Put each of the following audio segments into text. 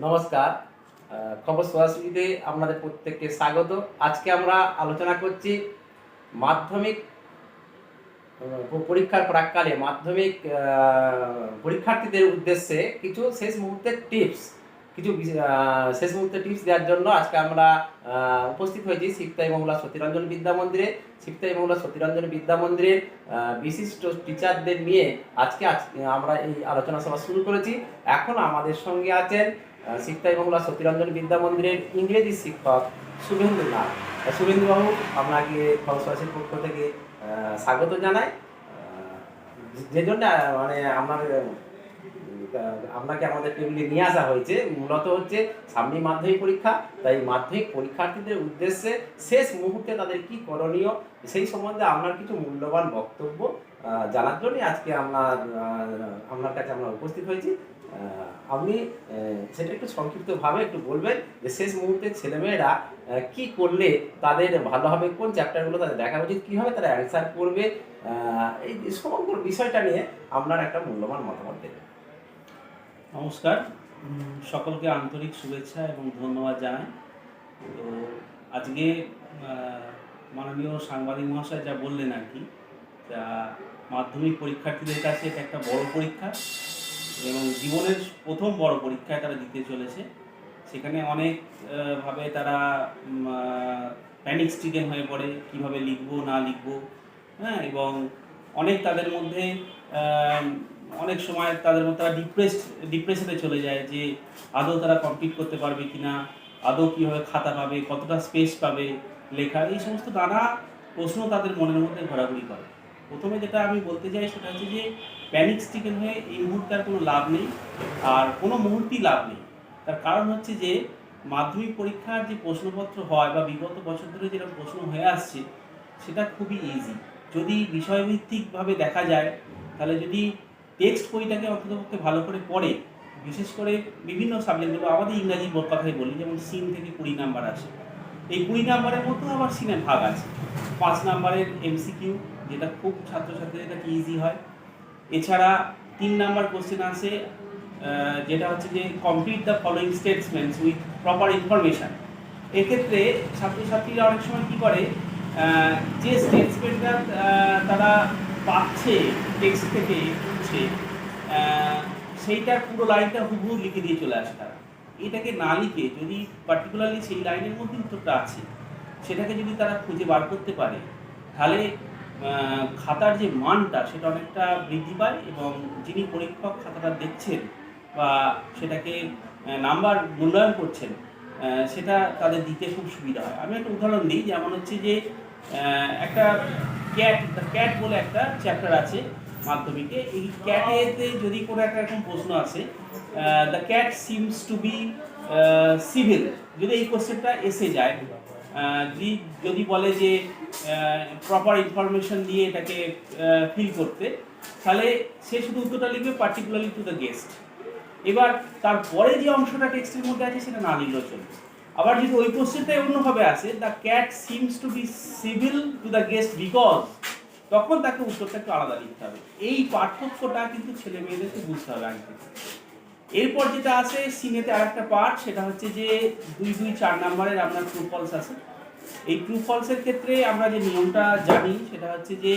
নমস্কার খবর সরাসরিতে আপনাদের প্রত্যেককে স্বাগত। আজকে আমরা আলোচনা করছি মাধ্যমিক পরীক্ষার প্রাককালে মাধ্যমিক পরীক্ষার্থীদের উদ্দেশ্যে কিছু শেষ মুহূর্তের টিপস, কিছু শেষ মুহূর্তের টিপস দেওয়ার জন্য আজকে আমরা উপস্থিত হয়েছি শিবতাই মঙ্গলা সতীরঞ্জন বিদ্যা মন্দিরে। শিবতাই মঙ্গলা সতীরঞ্জন বিদ্যা মন্দিরের বিশিষ্ট টিচারদের নিয়ে আজকে, আজ- আমরা এই আলোচনা সভা শুরু করেছি। এখন আমাদের সঙ্গে আছেন শিবতাই মঙ্গলা সতীরঞ্জন বিদ্যা মন্দিরের ইংরেজি শিক্ষক শুভেন্দু নাথ শুভেন্দুবাবু, আপনাকে খরসরাসির পক্ষ থেকে স্বাগত জানাই। যে জন্য মানে আমার আপনাকে আমাদের টেবিলে নিয়ে আসা হয়েছে, মূলত হচ্ছে সামনে মাধ্যমিক পরীক্ষা। তাই মাধ্যমিক পরীক্ষার্থীদের উদ্দেশ্যে শেষ মুহূর্তে তাদের কি করণীয়, সেই সম্বন্ধে আপনার কিছু মূল্যবান বক্তব্য জানার জন্যই আজকে আমরা আপনার কাছে আমরা উপস্থিত হয়েছি। আপনি সেটা একটু সংক্ষিপ্তভাবে একটু বলবেন যে শেষ মুহূর্তে ছেলেমেয়েরা কি করলে তাদের ভালো হবে, কোন চ্যাপ্টারগুলো তাদের দেখা উচিত, কীভাবে তারা অ্যান্সার করবে এই সমগ্র বিষয়টা নিয়ে আপনার একটা মূল্যবান মতামত দেবেন। নমস্কার। সকলকে আন্তরিক শুভেচ্ছা এবং ধন্যবাদ জানাই। তো আজকে মাননীয় সাংবাদিক মহাশয় যা বললেন আর কি মাধ্যমিক পরীক্ষার্থীদের কাছে এটা একটা বড় পরীক্ষা। এবং জীবনের প্রথম বড় পরীক্ষায় তারা দিতে চলেছে। সেখানে অনেক আহ, ভাবে তারা প্যানিক স্ট্রিকেন হয়ে পড়ে কীভাবে লিখব না লিখব হ্যাঁ এবং অনেক তাদের মধ্যে অনেক সময় তাদের মধ্যে তারা ডিপ্রেসড ডিপ্রেশনে চলে যায় যে আদৌ তারা কমপ্লিট করতে পারবে কি না আদৌ কীভাবে খাতা পাবে কতটা স্পেস পাবে লেখা এই সমস্ত নানা প্রশ্ন তাদের মনের মধ্যে ঘোরাঘুরি করে। প্রথমে যেটা আমি বলতে চাই সেটা হচ্ছে যে প্যানিক স্টিকেন হয়ে এই মুহূর্তে আর কোনো লাভ নেই, আর কোনো মুহূর্তেই লাভ নেই। তার কারণ হচ্ছে যে মাধ্যমিক পরীক্ষার যে প্রশ্নপত্র হয় বা বিগত বছর ধরে যেটা প্রশ্ন হয়ে আসছে, সেটা খুবই ইজি যদি বিষয়ভিত্তিকভাবে দেখা যায়, তাহলে যদি টেক্সট বইটাকে অন্ততপক্ষে ভালো করে পড়ে, বিশেষ করে বিভিন্ন সাবজেক্টগুলো আমাদের ইংরাজি কথাই বলি, যেমন সিন থেকে কুড়ি নাম্বার আসে। এই কুড়ি নাম্বারের মতো আবার সিনের ভাগ আছে। পাঁচ নাম্বারের এমসিকিউ যেটা খুব ছাত্রছাত্রীদের কাছে ইজি হয়। এছাড়া তিন নাম্বার কোশ্চেন আছে যেটা হচ্ছে যে complete the following statements with proper information এক্ষেত্রে ছাত্রছাত্রীরা অনেক সময় কী করে যে স্টেটসমেন্টটা তারা পাচ্ছে টেক্সট থেকে হচ্ছে সেইটার পুরো লাইনটা হুবহু লিখে দিয়ে চলে আসে তারা। এটাকে না লিখে যদি পার্টিকুলারলি সেই লাইনের মধ্যে উত্তরটা আছে, সেটাকে যদি তারা খুঁজে বার করতে পারে, তাহলে খাতার যে মানটা সেটা অনেকটা বৃদ্ধি পায় এবং যিনি পরীক্ষক খাতাটা দেখছেন বা সেটাকে নাম্বার মূল্যায়ন করছেন সেটা তাদের দিতে খুব সুবিধা হয়। আমি একটা উদাহরণ দিই, যেমন হচ্ছে যে একটা ক্যাট ক্যাট বলে একটা চ্যাপ্টার আছে মাধ্যমিকে। এই ক্যাটেতে যদি কোনো একটা এরকম প্রশ্ন আছে the cat seems to be civil যদি এই কোশ্চেনটা এসে যায় আহ, যদি বলে যে প্রপার ইনফরমেশন দিয়ে এটাকে ফিল করতে তাহলে সে শুধু উত্তরটা লিখবে পার্টিকুলারলি টু দ্য গেস্ট এবার তারপরে যে অংশটা টেক্সটের মধ্যে আছে সেটা না লিখলেও চলবে। আবার যদি ওই কোশ্চেনটাই অন্যভাবে আসে the cat seems to be civil to the guest because তখন তাকে উত্তরটা একটু আলাদা লিখতে হবে। এই পার্থক্যটা কিন্তু ছেলে মেয়েদেরকে বুঝতে হবে আগে এরপর যেটা আছে সিনেতে আরেকটা পার্ট সেটা হচ্ছে যে দুই দুই চার নাম্বারের আপনার ট্রু ফলস আছে। এই ট্রু ফলসের ক্ষেত্রে আমরা যে নিয়মটা জানি, সেটা হচ্ছে যে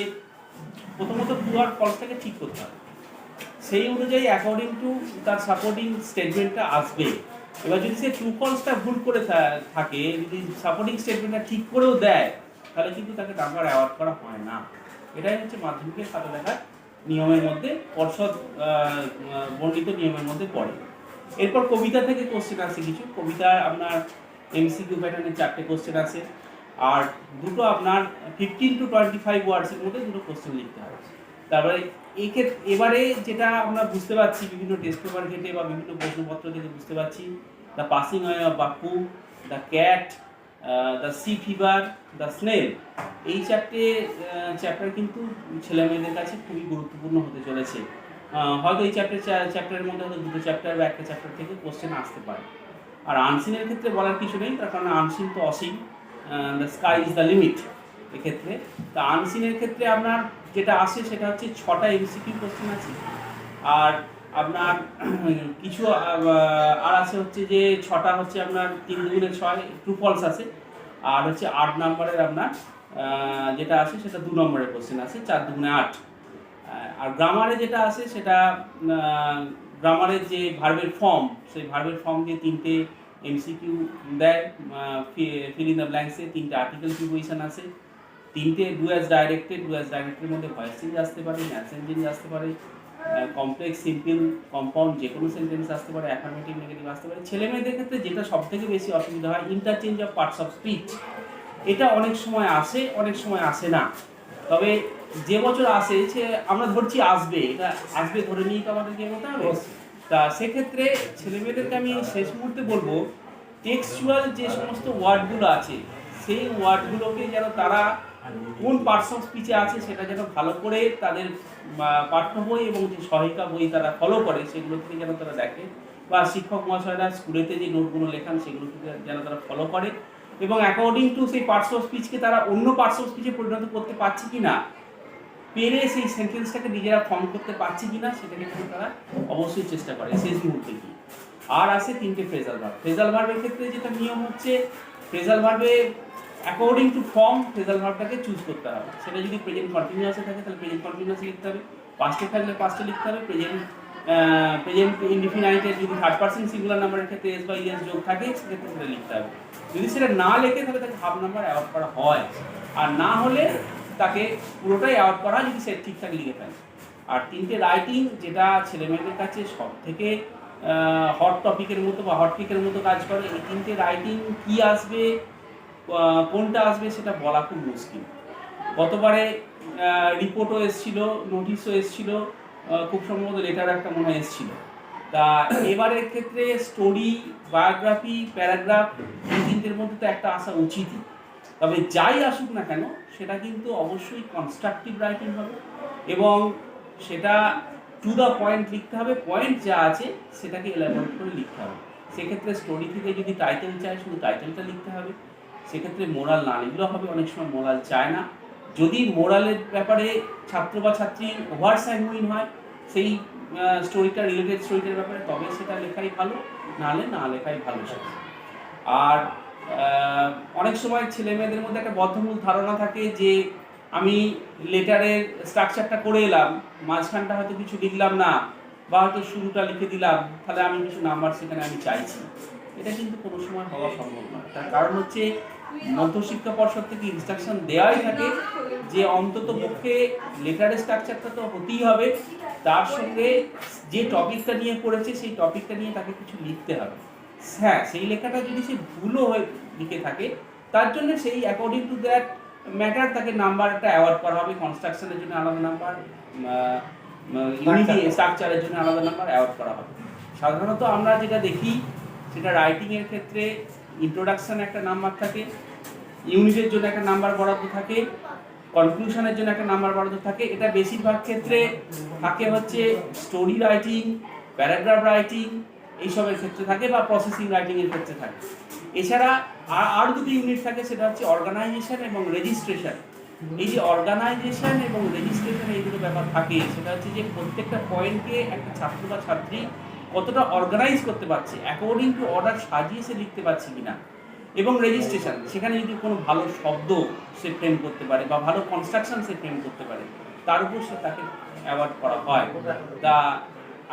প্রথমত ট্রু আর ফলসটাকে ঠিক করতে হবে। সেই অনুযায়ী অ্যাকর্ডিং টু তার সাপোর্টিং স্টেটমেন্টটা আসবে। এবার যদি সে ট্রু ফলসটা ভুল করে থাকে, যদি সাপোর্টিং স্টেটমেন্টটা ঠিক করেও দেয়, তাহলে কিন্তু তাকে নাম্বার অ্যাওয়ার্ড করা হয় না। এটাই হচ্ছে মাধ্যমিকের খাতা দেখার নিয়মের মধ্যে, পর্ষদ বর্ণিত নিয়মের মধ্যে পড়ে। এরপর কবিতা থেকে কোশ্চেন আছে কিছু। কবিতা আপনার এমসিকিউ প্যাটার্নের চারটে কোশ্চেন আছে আর দুটো আপনার ফিফটিন টু টোয়েন্টি ফাইভ ওয়ার্ডসের মধ্যে দুটো কোশ্চেন লিখতে হবে তারপরে এই ক্ষেত্রে এবারে যেটা আমরা বুঝতে পারছি, বিভিন্ন টেস্ট পেপার ঘেটে বা বিভিন্ন প্রশ্নপত্র থেকে বুঝতে পারছি the passing away of Bapu the cat the sea fever the snail এই চারটে চ্যাপ্টার কিন্তু ছেলে মেয়েদের কাছে খুবই গুরুত্বপূর্ণ হতে চলেছে। হয়তো এই চ্যাপ্টার চ্যাপ্টারের মধ্যে হয়তো দুটো চ্যাপ্টার বা একটা চ্যাপ্টার থেকে কোশ্চেন আসতে পারে। আর আনসিনের ক্ষেত্রে বলার কিছু নেই, তার কারণ আনসিন তো অসীম। The sky is the limit এক্ষেত্রে। তা আনসিনের ক্ষেত্রে আপনার যেটা আসে সেটা হচ্ছে ছটা এমসিকিউ কোশ্চেন আছে। আর আপনার কিছু আর আছে হচ্ছে যে ছটা হচ্ছে আপনার তিন দুগুণে ছয় ট্রু ফলস আছে। আর হচ্ছে আট নম্বরের আপনার যেটা আছে সেটা দু নম্বরের কোশ্চেন আছে, চার দুগুণে আট। আর গ্রামারে যেটা আছে সেটা গ্রামারের যে ভার্বের ফর্ম সেই ভার্বের ফর্ম দিয়ে তিনটে এমসিকিউ দেয় ফিল ইন দ্য ব্ল্যাঙ্কসে তিনটে আর্টিকেল প্রিপোজিশন আছে। তিনটে do as directed do as ডাইরেক্টের মধ্যে ভয়েস চেঞ্জ আসতে পারে ম্যাসেজ চেঞ্জ আসতে পারে। কমপ্লেক্স সিম্পল কম্পাউন্ড যে কোনো সেন্টেন্স আসতে পারে অ্যাফার্মেটিভ নেগেটিভ আসতে পারে। ছেলে মেয়েদের ক্ষেত্রে যেটা সব থেকে বেশি অসুবিধা হয় interchange of parts of speech এটা অনেক সময় আসে, অনেক সময় আসে না। তবে যে বছর আসে, সে আমরা ধরছি আসবে, এটা আসবে ধরে নিয়ে তো আমাদেরকে এগোতে হবে। তা সেক্ষেত্রে ছেলেমেয়েদেরকে আমি শেষ মুহূর্তে বলব টেক্সচুয়াল যে সমস্ত ওয়ার্ডগুলো আছে, সেই ওয়ার্ডগুলোকে যেন তারা কোন পার্টস অফ স্পিচে আছে সেটা যেন ভালো করে তাদের পাঠ্য বই এবং যে সহায়িকা বই তারা ফলো করে সেগুলো থেকে যেন তারা দেখে। বা শিক্ষক মহাশয়রা স্কুলেতে যে নোটগুলো লেখান সেগুলো থেকে যেন তারা ফলো করে। এবং অ্যাকর্ডিং টু সেই পার্টস অফ স্পিচকে তারা অন্য পার্টস অফ স্পিচে পরিণত করতে পারছে কি না পেরে সেই সেন্টেন্সটাকে নিজেরা ফর্ম করতে পারছে কি না সেটাকে কিন্তু তারা অবশ্যই চেষ্টা করে শেষ মুহূর্তে কি আর আছে তিনটে ফ্রেজাল ভার্ব ফ্রেজাল ভার্বের ক্ষেত্রে যেটা নিয়ম হচ্ছে ফ্রেজাল ভার্বে অ্যাকর্ডিং টু ফর্ম ফ্রেজাল ভার্বটাকে চুজ করতে হবে। সেটা যদি প্রেজেন্ট কন্টিনিউয়াসে থাকে, তাহলে প্রেজেন্ট কন্টিনিউয়াসে লিখতে হবে। পাস্টে থাকলে পাস্টে লিখতে হবে। প্রেজেন্ট প্রেজেন্ট ইনডিফিনাইটের যদি থার্ড পার্সন সিঙ্গুলার নাম্বারের ক্ষেত্রে এস বা ইএস যোগ থাকে, সেক্ষেত্রে সেটা লিখতে হবে। যদি সেটা না লেখে, তাহলে তাকে হাফ নাম্বার অ্যাওয়ার্ড করা হয়। আর না হলে তাকে পুরোটাই অ্যাওয়ার্ড করা যদি সে ঠিকঠাক লিখে ফেলে আর তিনটে রাইটিং যেটা ছেলেমেয়েদের কাছে সব থেকে হট টপিকের মতো বা হট কেকের মতো কাজ করে, এই তিনটে রাইটিং কি আসবে? কোনটা আসবে সেটা বলা খুব মুশকিল। গতবারে রিপোর্টও এসছিল, নোটিশও এসছিল খুব সম্ভবত লেটার একটা মনে হয় এসছিল। তা এবারের ক্ষেত্রে স্টোরি বায়োগ্রাফি প্যারাগ্রাফ এই তিনটের মধ্যে তো একটা আসা উচিতই। তবে যাই আসুক না কেন, সেটা কিন্তু অবশ্যই কনস্ট্রাকটিভ রাইটিং হবে এবং সেটা টু দ্য পয়েন্ট লিখতে হবে পয়েন্ট যা আছে সেটাকে এলাবোরেট করে লিখতে হবে। সেক্ষেত্রে স্টোরি থেকে যদি টাইটেল চায়, শুধু টাইটেলটা লিখতে হবে। সেক্ষেত্রে মোরাল না লিখলেও হবে, অনেক সময় মোরাল চায় না। যদি মোরালের ব্যাপারে ছাত্র বা ছাত্রী ওভার স্যাঙ্গুইন হয়, সেই স্টোরিটা রিলেটেড স্টোরিটার ব্যাপারে, তবে সেটা লেখাই ভালো নাহলে না লেখাই ভালো সেটা। আর অনেক সময় ছেলে মেয়েদের মধ্যে একটা বদ্ধমূল ধারণা থাকে যে, আমি লেটারের স্ট্রাকচারটা করে এলাম, মাঝখানটা হয়তো কিছু লিখলাম না, বা হয়তো শুরুটা লিখে দিলাম, তাহলে আমি কিছু নাম্বার সেখানে আমি চাইছি। এটা কিন্তু কোনো সময় হওয়া সম্ভব নয়। তার কারণ হচ্ছে মধ্যশিক্ষা পর্ষদ থেকে ইনস্ট্রাকশন দেওয়াই থাকে যে অন্তত পক্ষে লেটারের স্ট্রাকচারটা তো হতেই হবে। তার সঙ্গে যে টপিকটা নিয়ে পড়েছে সেই টপিকটা নিয়ে তাকে কিছু লিখতে হবে। হ্যাঁ সেই লেখাটা যদি সে ভুলও হয়ে লিখে থাকে তার জন্য সেই অ্যাকর্ডিং টু দ্যাট ম্যাটার তাকে নাম্বার একটা অ্যাওয়ার্ড করা হবে। কনস্ট্রাকশনের জন্য আলাদা নাম্বার স্ট্রাকচারের জন্য আলাদা নাম্বার অ্যাওয়ার্ড করা হবে। সাধারণত আমরা যেটা দেখি সেটা রাইটিংয়ের ক্ষেত্রে ইন্ট্রোডাকশন একটা নাম্বার থাকে ইউনিটের জন্য একটা নাম্বার বরাদ্দ থাকে কনক্লুশনের জন্য একটা নাম্বার বরাদ্দ থাকে। এটা বেশিরভাগ ক্ষেত্রে থাকে হচ্ছে স্টোরি রাইটিং প্যারাগ্রাফ রাইটিং এইসবের ক্ষেত্রে থাকে বা প্রসেসিং রাইটিংয়ের ক্ষেত্রে থাকে। এছাড়া আর- আর দুটি ইউনিট থাকে, সেটা হচ্ছে অর্গানাইজেশন এবং রেজিস্ট্রেশন এই যে অর্গানাইজেশন এবং রেজিস্ট্রেশন এই দুটো ব্যাপার থাকে, সেটা হচ্ছে যে প্রত্যেকটা পয়েন্টকে একটা ছাত্র বা ছাত্রী কতটা অর্গানাইজ করতে পারছে অ্যাকর্ডিং টু অর্ডার সাজিয়ে সে লিখতে পারছে কিনা। এবং রেজিস্ট্রেশন সেখানে যদি কোনো ভালো শব্দ সে ফ্রেম করতে পারে বা ভালো কনস্ট্রাকশন সে ফ্রেম করতে পারে, তার উপর সে তাকে অ্যাওয়ার্ড করা হয়। তা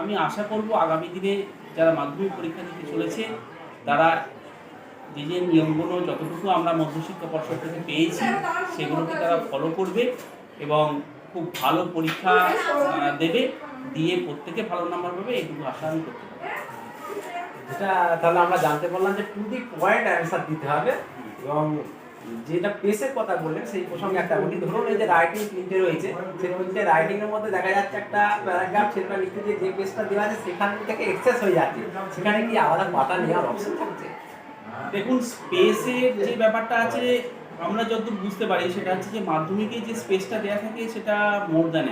আমি আশা করব আগামী দিনে যারা মাধ্যমিক পরীক্ষা দিতে চলেছে, তারা যে যে নিয়মগুলো যতটুকু আমরা মধ্যশিক্ষা পর্ষদ থেকে পেয়েছি, সেগুলোকে তারা ফলো করবে এবং খুব ভালো পরীক্ষা দেবে। দিয়ে প্রত্যেকে ভালো নাম্বার পাবে এইটুকু আশা আমি করতে পারি। যেটা তাহলে আমরা জানতে পারলাম যে টু দি পয়েন্ট অ্যান্সার দিতে হবে এবং যেটা পেসের কথা বললেন সেই প্রসঙ্গে একটা বলি। ধরুন এই যে রাইটিং তিনটে রয়েছে সেই তিনটে রাইটিং এর মধ্যে দেখা যাচ্ছে একটা প্যারাগ্রাফ সেটা লিখতে যে যে পেজটা দেওয়া আছে সেখান থেকে এক্সেস হয়ে যাচ্ছে। সেখানে কি আলাদা পাতা নেওয়ার অপশন থাকছে? দেখুন স্পেসের যে ব্যাপারটা আছে আমরা যতদূর বুঝতে পারি সেটা হচ্ছে যে মাধ্যমিকে যে স্পেসটা দেওয়া থাকে সেটা মোর দ্যান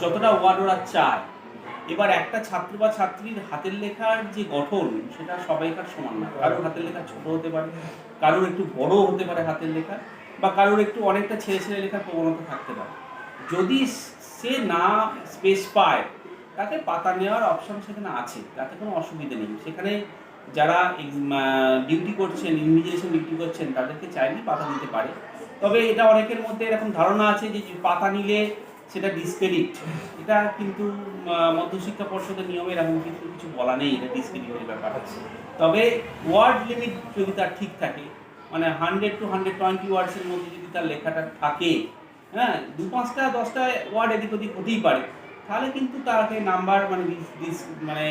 যতটা ওয়ার্ড ওরা চায়। এবার একটা ছাত্র বা ছাত্রীর হাতের লেখার যে গঠন, সেটা সবাইকার সমান না। কারোর হাতের লেখা ছোট হতে পারে, কারোর একটু বড় হতে পারে হাতের লেখা, বা কারোর একটু অনেকটা ছেলে ছেলে লেখার প্রবণতা থাকতে পারে। যদি সে না স্পেস পায়, তাতে পাতা নেওয়ার অপশন সেখানে আছে, তাতে কোনো অসুবিধা নেই। সেখানে যারা ডিউটি করছেন ইনভিজিলেশন ডিউটি করছেন, তাদেরকে চাইলেই পাতা দিতে পারে। তবে এটা অনেকের মধ্যে এরকম ধারণা আছে যে পাতা নিলে সেটা ডিসক্রেডিট এটা কিন্তু মধ্যশিক্ষা পর্ষদের নিয়মে এরকম কিন্তু কিছু বলা নেই, এটা ডিসক্রেডিটের ব্যাপার। তবে ওয়ার্ড লিমিট যদি তার ঠিক থাকে মানে হান্ড্রেড টু হান্ড্রেড টোয়েন্টি ওয়ার্ডসের মধ্যে যদি তার লেখাটা থাকে হ্যাঁ দু পাঁচটা, দশটা ওয়ার্ড এদিক ওদিক হতেই পারে, তাহলে কিন্তু তাকে নাম্বার মানে মানে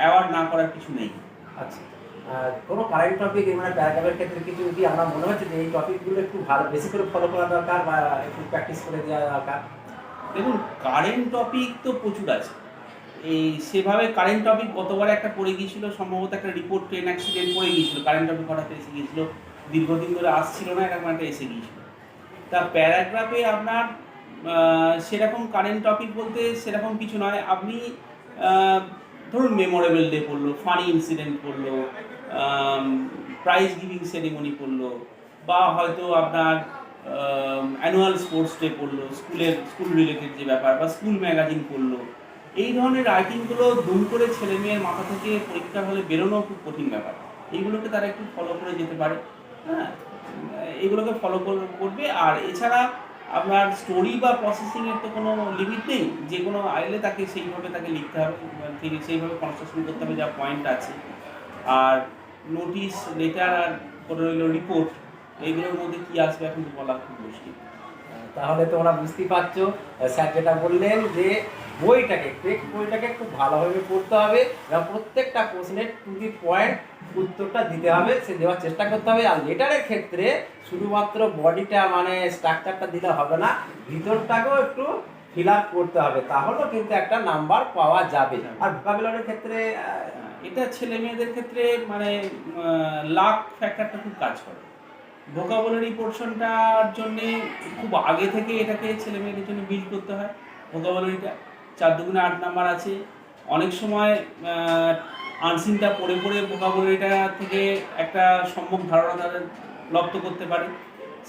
অ্যাওয়ার্ড না করার কিছু নেই। আচ্ছা কোনো কারেন্ট টপিক মানে প্যারাগ্রাফের ক্ষেত্রে কিছু কি আমরা মনে হচ্ছে যে এই টপিকগুলো একটু ভালো, বেশি করে ফলো করা দরকার বা একটু প্র্যাকটিস করে দেওয়া দরকার? দেখুন কারেন্ট টপিক তো প্রচুর আছে। এই সেভাবে কারেন্ট টপিক গতবার একটা পড়ে গিয়েছিল, সম্ভবত একটা রিপোর্ট ট্রেন অ্যাক্সিডেন্ট পড়ে গিয়েছিল। কারেন্ট টপিক হঠাৎ এসে গিয়েছিল, দীর্ঘদিন ধরে আসছিল না, এরকম একটা এসে গিয়েছিল। তা প্যারাগ্রাফে আপনার সেরকম কারেন্ট টপিক বলতে সেরকম কিছু নয়। আপনি ধরুন মেমোরেবল ডে পড়ল ফানি ইনসিডেন্ট পড়ল প্রাইজ গিভিং সেরিমনি পড়ল, বা হয়তো আপনার অ্যানুয়াল স্পোর্টস ডে পড়ল স্কুলের স্কুল রিলেটেড যে ব্যাপার বা স্কুল ম্যাগাজিন পড়ল, এই ধরনের রাইটিংগুলো দুম করে ছেলে মেয়ের মাথা থেকে পরীক্ষার হলে বেরোনো খুব কঠিন ব্যাপার। এইগুলোকে তারা একটু ফলো করে যেতে পারে হ্যাঁ? এইগুলোকে ফলো করবে, আর এছাড়া আপনার স্টোরি বা প্রসেসিংয়ের তো কোনো লিমিট নেই, যে কোনো আইলে তাকে সেইভাবে তাকে লিখতে হবে, ঠিক সেইভাবে কনস্ট্রাকশন করতে হবে যা পয়েন্ট আছে। আর নোটিশ লেটার আর কোনো রইল রিপোর্ট এইগুলোর মধ্যে কি আসবে এখন বলা খুব মুশকিল। তাহলে তোমরা বুঝতেই পারছ স্যার যেটা বললেন যে বইটাকে টেক্সট বইটাকে খুব ভালোভাবে পড়তে হবে এবং প্রত্যেকটা প্রশ্নের টু দি পয়েন্ট উত্তরটা দিতে হবে, সে দেওয়ার চেষ্টা করতে হবে। আর লেটারের ক্ষেত্রে শুধুমাত্র বডিটা মানে স্ট্রাকচারটা দিলে হবে না, ভিতরটাকেও একটু ফিল আপ করতে হবে, তাহলেও কিন্তু একটা নাম্বার পাওয়া যাবে। আর ভোকাবুলারির ক্ষেত্রে এটা ছেলে মেয়েদের ক্ষেত্রে মানে লাক ফ্যাক্টরটা খুব কাজ করে। ভোকাবুলারি পোর্শনটার জন্যে খুব আগে থেকে এটাকে ছেলে মেয়েদের জন্য বিল্ড করতে হয়। ভোকাবুলারিটা চার দুগুণে আট নাম্বার আছে। অনেক সময় আনসিনটা পড়ে পড়ে ভোকাবুলারিটা থেকে একটা সম্যক ধারণা তাদের লপ্ত করতে পারে।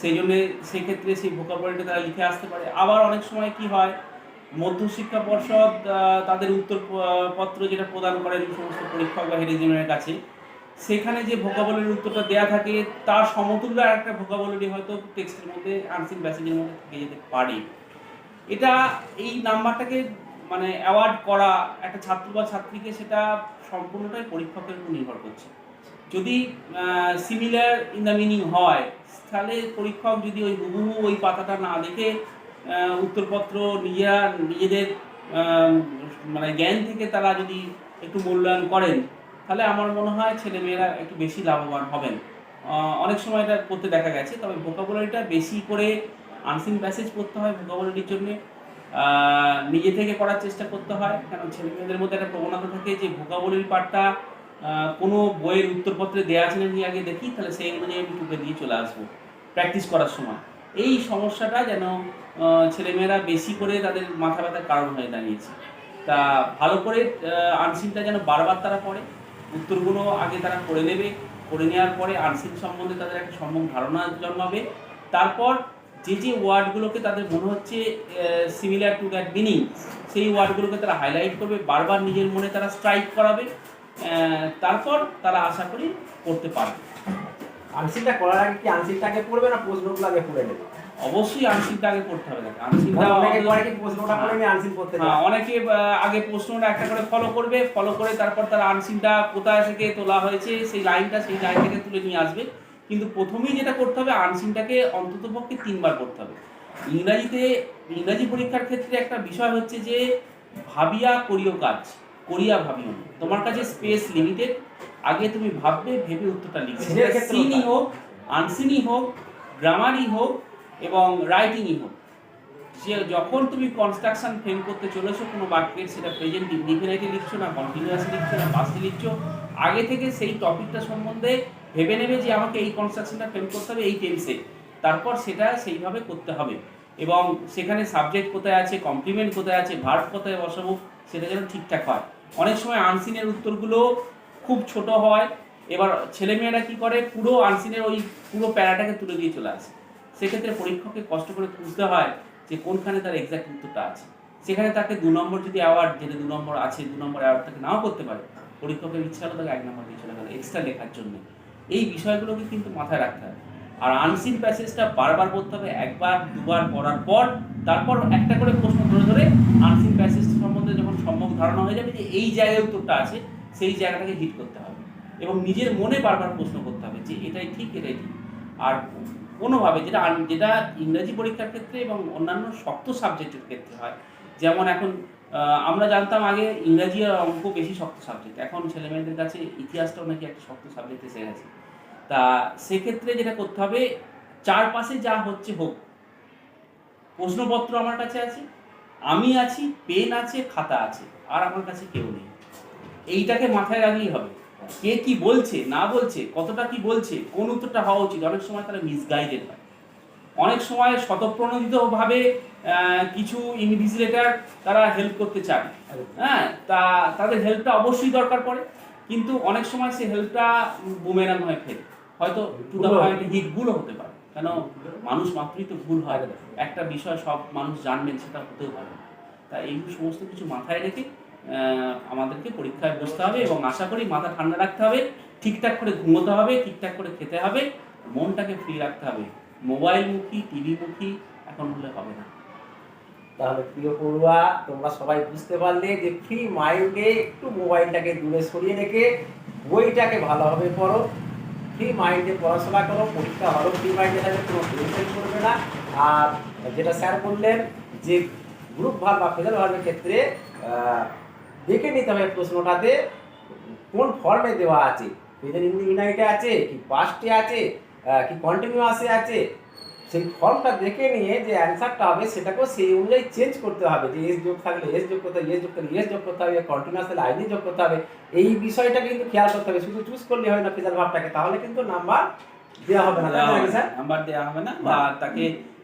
সেই জন্যে সেক্ষেত্রে সেই ভোকাবুলারিটা তারা লিখে আসতে পারে। আবার অনেক সময় কি হয়, মধ্যশিক্ষা পর্ষদ তাদের উত্তর পত্র যেটা প্রদান করেন সমস্ত পরীক্ষক বা হেড কাছে সেখানে যে ভোকাবুলারির উত্তরটা দেয়া থাকে, তার সমতুল্য আর একটা ভোকাবুলারি হয়তো টেক্সটের মধ্যে আনসিন প্যাসেজের মধ্যে থেকে যেতে পারে। এটা এই নাম্বারটাকে মানে অ্যাওয়ার্ড করা একটা ছাত্র বা ছাত্রীকে সেটা সম্পূর্ণটাই পরীক্ষকের উপর নির্ভর করছে। যদি সিমিলার ইন দ্য মিনিং হয়, তাহলে পরীক্ষক যদি ওই হুবহু ওই পাতাটা না দেখে উত্তরপত্র নিজেরা, নিজেদের মানে জ্ঞান থেকে তারা যদি একটু মূল্যায়ন করেন তাহলে আমার মনে হয় ছেলেমেয়েরা একটু বেশি লাভবান হবেন। অনেক সময় এটা করতে দেখা গেছে, তবে ভোকাবুলারিটা বেশি করে আনসিন প্যাসেজ পড়তে হয় ভোকাবুলারির জন্যে। নিজে থেকে করার চেষ্টা করতে হয় কারণ ছেলে মেয়েদের মধ্যে একটা প্রবণতা থাকে যে ভোকাবুলারি পার্টটা কোনো বইয়ের উত্তরপত্রে দেওয়া আছে নাকি আগে দেখি, তাহলে সেই অনুযায়ী আমি টুকে দিয়ে চলে আসব প্র্যাকটিস করার সময়। এই সমস্যাটা যেন ছেলেমেয়েরা বেশি করে তাদের মাথা ব্যথার কারণ হয়ে দাঁড়িয়েছে। তা ভালো করে আনসিনটা যেন বারবার তারা পড়ে উত্তরগুলো আগে তারা করে নেবে, করে নেওয়ার পরে আনসিন সম্বন্ধে তাদের একটা সম্যক ধারণা জন্মাবে। তারপর যে যে ওয়ার্ডগুলোকে তাদের মনে হচ্ছে সিমিলার টু দ্যাট মিনিং সেই ওয়ার্ডগুলোকে তারা হাইলাইট করবে, বারবার নিজের মনে তারা স্ট্রাইক করাবে তারপর তারা আশা করি করতে পারবে। আনসিনটা করার আগে কি আনসিনটাকে পড়বে না প্রশ্নগুলো আগে পড়ে নেবে? অবশ্যই আনসিনটা আগে করতে হবে দেখো। আনসিনটা অনেকে করে কি প্রশ্নটা পড়ে নিয়ে আনসিন করতে হ্যাঁ, অনেকে আগে প্রশ্নটা একটা করে ফলো করবে ফলো করে তারপর তার আনসিনটা কোথায় থেকে তোলা হয়েছে সেই লাইনটা সেই লাইন থেকে তুলে নিয়ে আসবে। কিন্তু প্রথমেই যেটা করতে হবে আনসিনটাকে অন্তত পক্ষে তিনবার করতে হবে। ইংরাজিতে ইংরাজি পরীক্ষার ক্ষেত্রে একটা বিষয় হচ্ছে যে ভাবিয়া করিও কাজ করিয়া ভাবিও তোমার কাছে স্পেস লিমিটেড আগে তুমি ভাববে ভেবে উত্তরটা লিখবে। সিনই হোক আনসিনই হোক গ্রামারই হোক এবং রাইটিংই হোক সে যখন তুমি কনস্ট্রাকশন ফ্রেম করতে চলেছো, কোনো বাক্যের সেটা প্রেজেন্ট ইনডিফিনাইটে লিখছো না কন্টিনিউয়াস লিখছো না পাস্টে লিখছো, আগে থেকে সেই টপিকটা সম্বন্ধে ভেবে নেবে যে আমাকে এই কনস্ট্রাকশনটা ফ্রেম করতে হবে, এই টেন্সে তারপর সেটা সেইভাবে করতে হবে। এবং সেখানে সাবজেক্ট কোথায় আছে কমপ্লিমেন্ট কোথায় আছে ভার্ব কোথায় বসাবো, সেটা যেন ঠিকঠাক হয়। অনেক সময় আনসিনের উত্তরগুলো খুব ছোট হয়, এবার ছেলেমেয়েরা কি করে, পুরো আনসিনের ওই পুরো প্যারাটাকে তুলে দিয়ে চলে আসে। সেক্ষেত্রে পরীক্ষককে কষ্ট করে খুঁজতে হয় যে কোনখানে তার এক্সাক্ট উত্তরটা আছে। সেখানে তাকে দু নম্বর যদি অ্যাওয়ার্ড যেটা দু নম্বর আছে, দু নম্বর অ্যাওয়ার্ড তাকে নাও করতে পারে, পরীক্ষকের ইচ্ছা হলো তাকে এক নম্বর দিয়ে চলে গেল এক্সট্রা লেখার জন্য। এই বিষয়গুলোকে কিন্তু মাথায় রাখতে হবে। আর আনসিন প্যাসেজটা বারবার পড়তে হবে, একবার, দুবার পড়ার পর, তারপর একটা করে প্রশ্ন ধরে ধরে আনসিন প্যাসেজ সম্বন্ধে যখন সম্ভব ধারণা হয়ে যাবে যে এই জায়গায় উত্তরটা আছে, সেই জায়গাটাকে হিট করতে হবে। এবং নিজের মনে বারবার প্রশ্ন করতে হবে যে এটাই ঠিক এটাই ঠিক। আর কোনোভাবে, যেটা যেটা ইংরেজি পরীক্ষার ক্ষেত্রে এবং অন্যান্য শক্ত সাবজেক্টের ক্ষেত্রে হয়। যেমন এখন আমরা জানতাম আগে ইংরাজি আর অঙ্ক বেশি শক্ত সাবজেক্ট এখন ছেলেমেয়েদের কাছে ইতিহাসটাও নাকি একটা শক্ত সাবজেক্ট এসে গেছে। তা সেক্ষেত্রে যেটা করতে হবে, চারপাশে যা হচ্ছে হোক, প্রশ্নপত্র আমার কাছে আছে, আমি আছি, পেন আছে, খাতা আছে, আর আমার কাছে কেউ নেই। এইটাকে মাথায় রাখলেই হবে। কে কি বলছে না বলছে কতটা কি বলছে কোন উত্তরটা হওয়া উচিত? অনেক সময় তারা মিসগাইডেড হয়। অনেক সময় শতপ্রণোদিতভাবে আহ, কিছু ইনভিজিলেটার তারা হেল্প করতে চায়। হ্যাঁ তা তাদের হেল্পটা অবশ্যই দরকার পড়ে কিন্তু অনেক সময় সে হেল্পটা বুমেরাং হয়ে ফেলে। হয়তো টু দ্য পয়েন্ট হিটগুলো হতে পারে। কেন? মানুষ মাত্রই তো ভুল হয়। একটা বিষয় সব মানুষ জানবেন সেটা হতেও পারে। তা এই সমস্ত কিছু মাথায় রেখে আমাদেরকে পরীক্ষায় বসতে হবে এবং আশা করি মাথা ঠান্ডা রাখতে হবে, ঠিকঠাক করে ঘুমোতে হবে, ঠিকঠাক করে খেতে হবে, মনটাকে ফ্রি রাখতে হবে। মোবাইল মুখী টিভি মুখী, এখন হলে হবে না। তাহলে প্রিয় পড়ুয়া, তোমরা সবাই বুঝতে পারলে যে ফ্রি মাইন্ডে একটু মোবাইলটাকে দূরে সরিয়ে রেখে বইটাকে ভালোভাবে পড়ো। ফ্রি মাইন্ডে পড়াশোনা করো, পরীক্ষা হলো ফ্রি মাইন্ডে থাকলে কোনো টেনশন করবে না। আর যেটা স্যার বললেন যে গ্রুপ ভাগ বা ফেজাল ভাগের ক্ষেত্রে দেখে নিতে হবে প্রশ্নটাতে কোন ফর্মে দেওয়া আছে? প্রেজেন্ট ইউনাইটে আছে কি পাস্টে আছে কি কন্টিনিউয়াসে আছে সেই ফর্মটা দেখে নিয়ে যে অ্যান্সারটা হবে সেটাকেও সেই অনুযায়ী চেঞ্জ করতে হবে। যে এস যোগ থাকলে এস যোগ করতে হবে এস যোগ থাকলে এস যোগ করতে হবে কন্টিনিউয়াস থাকলে আইডি যোগ করতে হবে এই বিষয়টা কিন্তু খেয়াল করতে হবে। শুধু চুজ করলে হয় না ফেজাল ভাবটাকে তাহলে কিন্তু নাম্বার দেওয়া হবে না। নাম্বার দেওয়া হবে না বা তাকে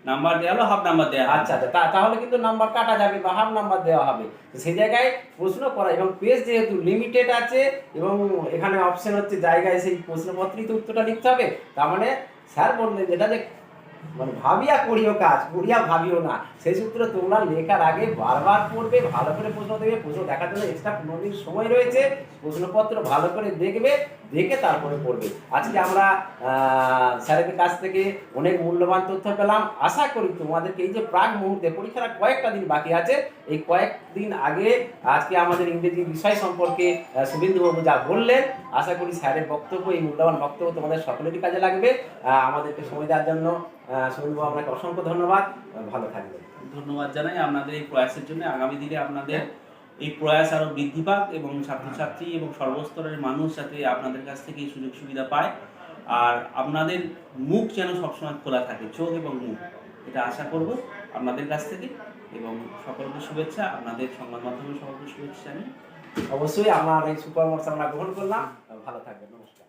নাম্বার দেওয়া হলো হাফ নাম্বার দেওয়া আচ্ছা আচ্ছা তাহলে কিন্তু নাম্বার কাটা যাবে বা হাফ নাম্বার দেওয়া হবে। তো সেই জায়গায় প্রশ্ন করা, এবং পেজ যেহেতু লিমিটেড আছে, এবং এখানে অপশন হচ্ছে জায়গায় সেই প্রশ্নপত্রই তো উত্তরটা লিখতে হবে, তার মানে স্যার বললেন যেটা যে মানে ভাবিয়া করিও কাজ করিয়া ভাবিও না। সেই সূত্রে তোমরা লেখার আগে বারবার পড়বে ভালো করে প্রশ্ন দেবে প্রশ্ন দেখার জন্য এক্সট্রা পনেরো দিন সময় রয়েছে প্রশ্নপত্র ভালো করে দেখবে দেখে তারপরে পড়বে। আজকে আমরা আহ, স্যারের কাছ থেকে অনেক মূল্যবান তথ্য পেলাম। আশা করি তোমাদেরকে এই যে প্রাক মুহূর্তে পরীক্ষার কয়েকটা দিন বাকি আছে এই কয়েকদিন আগে আজকে আমাদের ইংরেজি বিষয় সম্পর্কে শুভেন্দুবাবু যা বললেন, আশা করি স্যারের বক্তব্য এই মূল্যবান বক্তব্য তোমাদের সকলেরই কাজে লাগবে। আমাদেরকে সময় দেওয়ার জন্য শুভেন্দুবাবু আপনাকে অসংখ্য ধন্যবাদ। ভালো থাকবেন। ধন্যবাদ জানাই আপনাদের এই প্রয়াসের জন্য। আগামী দিনে আপনাদের এই প্রয়াস আরও বৃদ্ধি পাক এবং ছাত্রছাত্রী এবং সর্বস্তরের মানুষ যাতে আপনাদের কাছ থেকে এই সুযোগ সুবিধা পায়। আর আপনাদের মুখ যেন সবসময় খোলা থাকে, চোখ এবং মুখ। এটা আশা করব আপনাদের কাছ থেকে। এবং সকলকে শুভেচ্ছা, আপনাদের সংবাদ মাধ্যমে সকলকে শুভেচ্ছা জানি অবশ্যই আমরা এই সুপরামর্শ আমরা গ্রহণ করলাম। ভালো থাকবেন, নমস্কার।